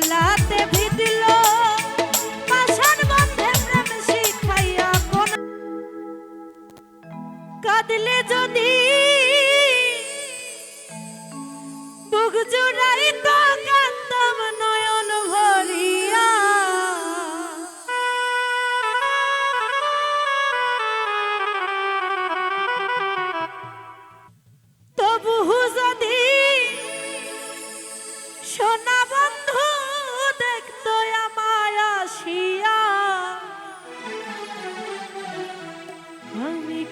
গলাতে ভিদিল পাশান বন্ধে প্রেম শিখাইয়া কোন কাঁদলে যদি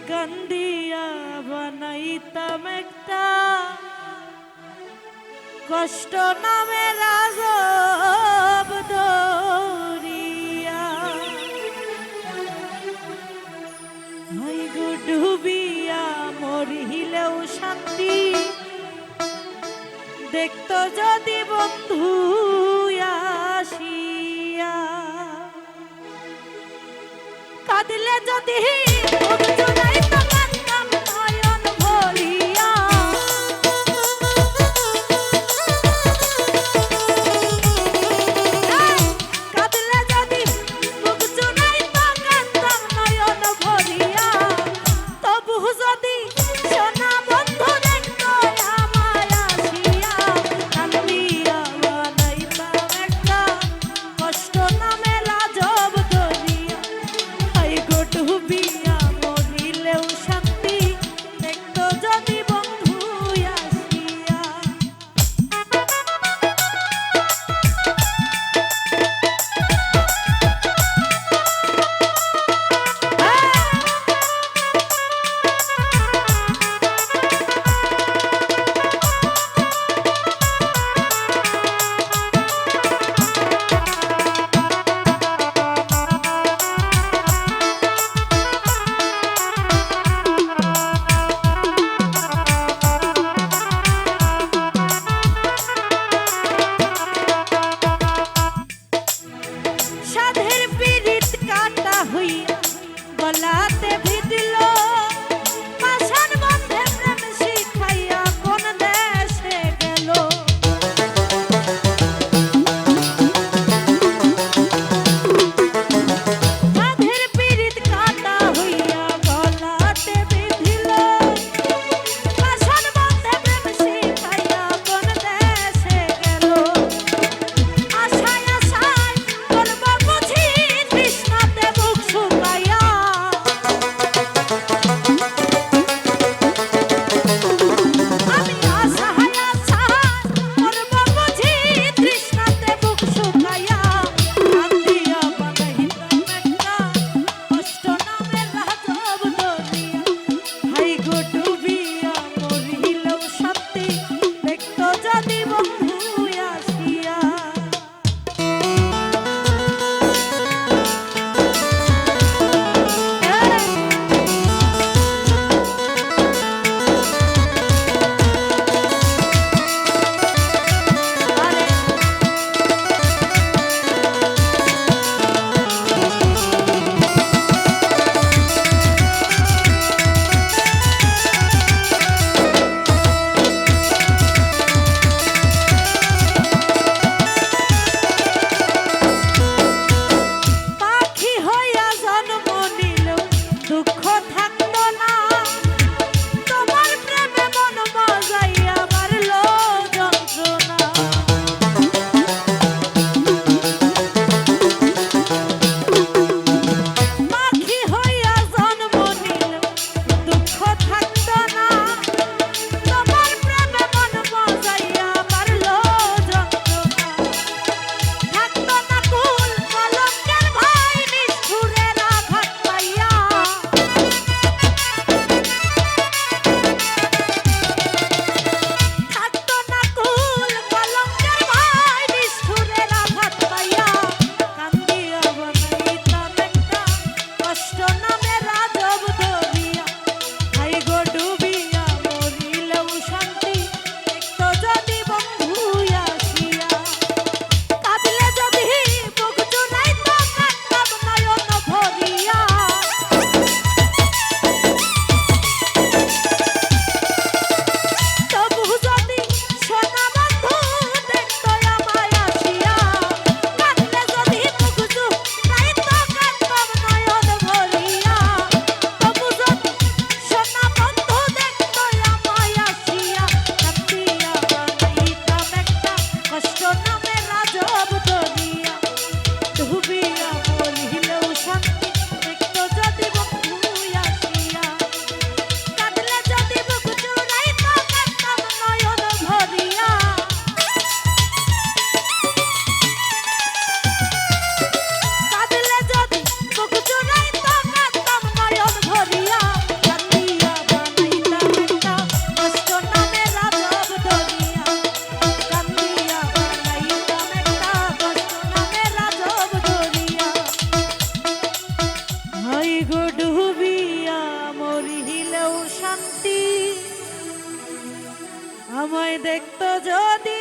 কান্দিয়া বানাইতাম একটা কষ্ট নামে রাজব দরিয়া ডুবিয়া মরহিলেও শান্তি দেখতো যদি বন্ধু আসিয়া কাঁদিলে যদি আমায় দেখতো যদি